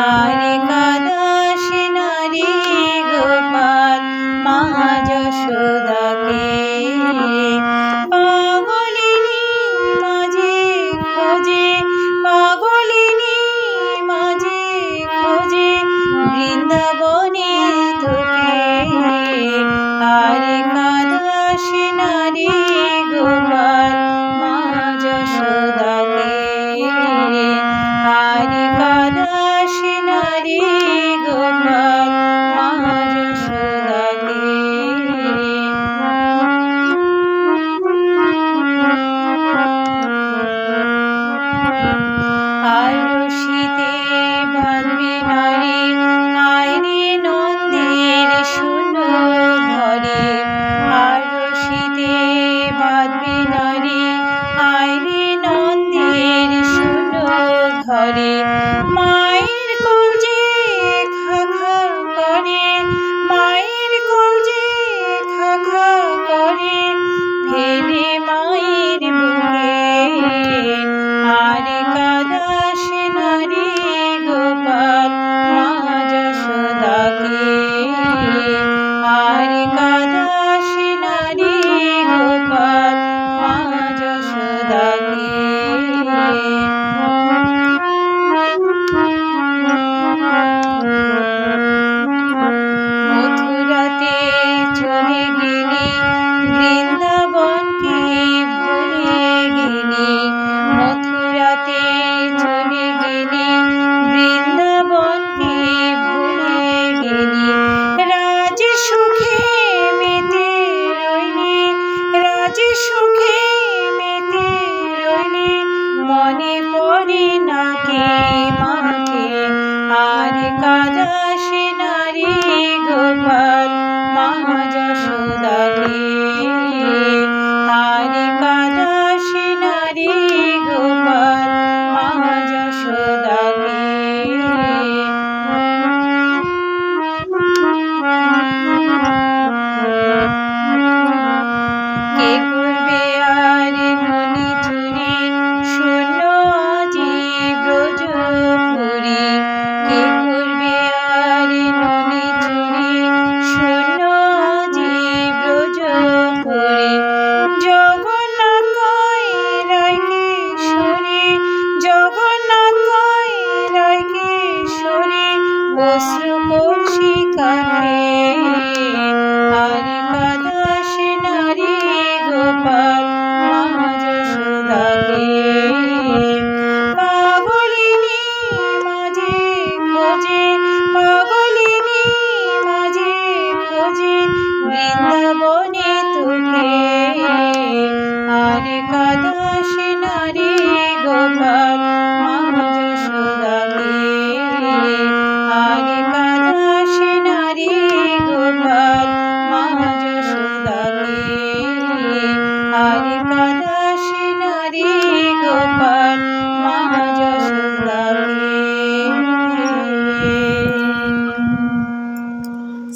Hare Hari দাসী নারী গোপা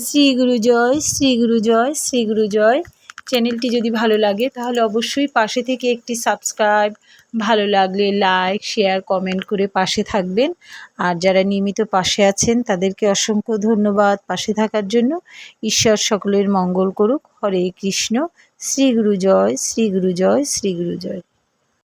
শ্রী গুরু জয়, শ্রী গুরু জয়, শ্রী গুরু জয়। চ্যানেলটি যদি ভালো লাগে, তাহলে অবশ্যই পাশে থেকে একটি সাবস্ক্রাইব, ভালো লাগলে লাইক, শেয়ার, কমেন্ট করে পাশে থাকবেন। আর যারা নিয়মিত পাশে আছেন, তাদেরকে অসংখ্য ধন্যবাদ। পাশে থাকার জন্য ঈশ্বর সকলের মঙ্গল করুক। হরে কৃষ্ণ। শ্রী গুরু জয়, শ্রী গুরু জয়, শ্রী গুরু জয়।